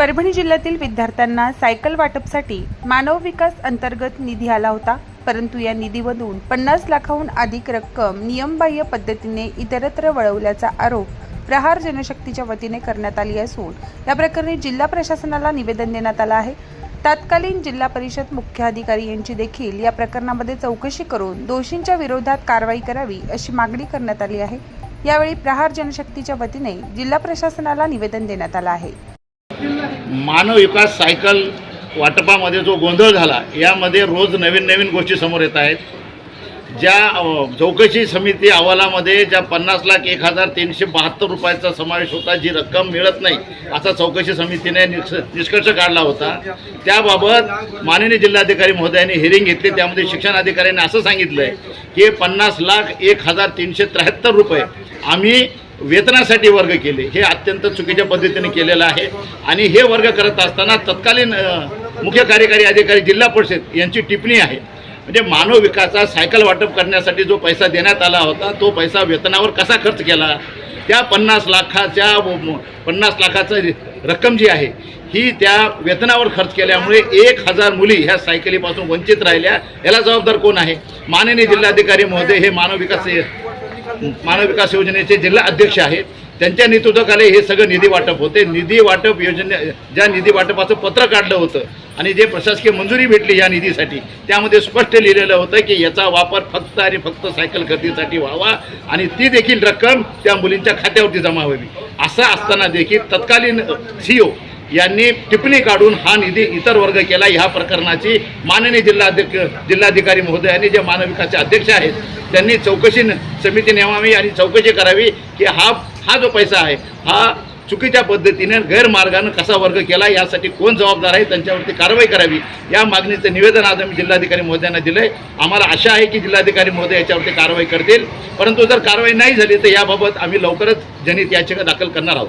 परभणी जिल्ह्यातील विद्यार्थ्यांना सायकल वाटपसाठी मानव विकास अंतर्गत निधी आला होता परंतु या निधीमधून पन्नास लाखाहून अधिक रक्कम नियमबाह्य पद्धतीने इतरत्र वळवल्याचा आरोप प्रहार जनशक्तीच्या वतीने करण्यात आली असून या प्रकरणी जिल्हा प्रशासनाला निवेदन देण्यात आलं आहे. तत्कालीन जिल्हा परिषद मुख्य अधिकारी यांची देखील या प्रकरणामध्ये चौकशी करून दोषींच्या विरोधात कारवाई करावी अशी मागणी करण्यात आली आहे. यावेळी प्रहार जनशक्तीच्या वतीने जिल्हा प्रशासनाला निवेदन देण्यात आलं आहे. मानव विकास सायकल वाटपामध्ये जो गोंधळ झाला यामध्ये रोज नवीन नवीन गोष्टी समोर येत आहेत. ज्या चौकशी समिती अहवालामध्ये ज्या पन्नास लाख एक हजार तीनशे बहात्तर रुपयाचा समावेश होता जी रक्कम मिळत नाही असा चौकशी समितीने निष् निष्कर्ष काढला होता. त्याबाबत माननीय जिल्हाधिकारी महोदयांनी हिअरिंग घेतली. त्यामध्ये शिक्षण अधिकाऱ्यांनी असं सांगितलं आहे की पन्नास लाख एक हजार तीनशे त्र्याहत्तर रुपये आम्ही वेतनासाठी वर्ग केले. हे अत्यंत चुकीच्या पद्धतीने केलेलं आहे. आणि हे वर्ग करत असताना तत्कालीन मुख्य कार्यकारी अधिकारी जिल्हा परिषद यांची टिप्पणी आहे. म्हणजे मानव विकासात सायकल वाटप करण्यासाठी जो पैसा देण्यात आला होता तो पैसा वेतनावर कसा खर्च केला? त्या पन्नास लाखाच्या पन्नास लाखाचं रक्कम जी आहे ही त्या वेतनावर खर्च केल्यामुळे एक हजार मुली ह्या सायकलीपासून वंचित राहिल्या. याला जबाबदार कोण आहे? माननीय जिल्हाधिकारी महोदय हे मानव विकास मानव विकास योजनेचे जिल्हा अध्यक्ष आहेत. त्यांच्या नेतृत्वाखाली हे सगळं निधी वाटप होते. निधी वाटप योजने ज्या निधी वाटपाचं पत्र काढलं होतं आणि जे प्रशासकीय मंजुरी भेटली या निधीसाठी त्यामध्ये स्पष्ट लिहिलेलं होतं की याचा वापर फक्त आणि फक्त सायकल खरेदीसाठी व्हावा आणि ती देखील रक्कम त्या मुलींच्या खात्यावरती जमा व्हावी. असं असताना देखील तत्कालीन सीओ यांनी टिप्पणी काढून हा निधी इतर वर्ग केला. ह्या प्रकरणाची माननीय जिल्हाध्यक्ष जिल्हाधिकारी महोदयांनी जे मानविकाचे अध्यक्ष आहेत त्यांनी चौकशी न- समिती नेमावी आणि चौकशी करावी की हा हा जो पैसा आहे हा चुकीच्या पद्धतीने गैरमार्गानं कसा वर्ग केला यासाठी कोण जबाबदार आहे त्यांच्यावरती कारवाई करावी या मागणीचं निवेदन आज आम्ही जिल्हाधिकारी महोदयांना दिलं आहे आम्हाला आशा आहे की जिल्हाधिकारी महोदय याच्यावरती कारवाई करतील. परंतु जर कारवाई नाही झाली तर याबाबत आम्ही लवकरच जनित याचिका दाखल करणार आहोत.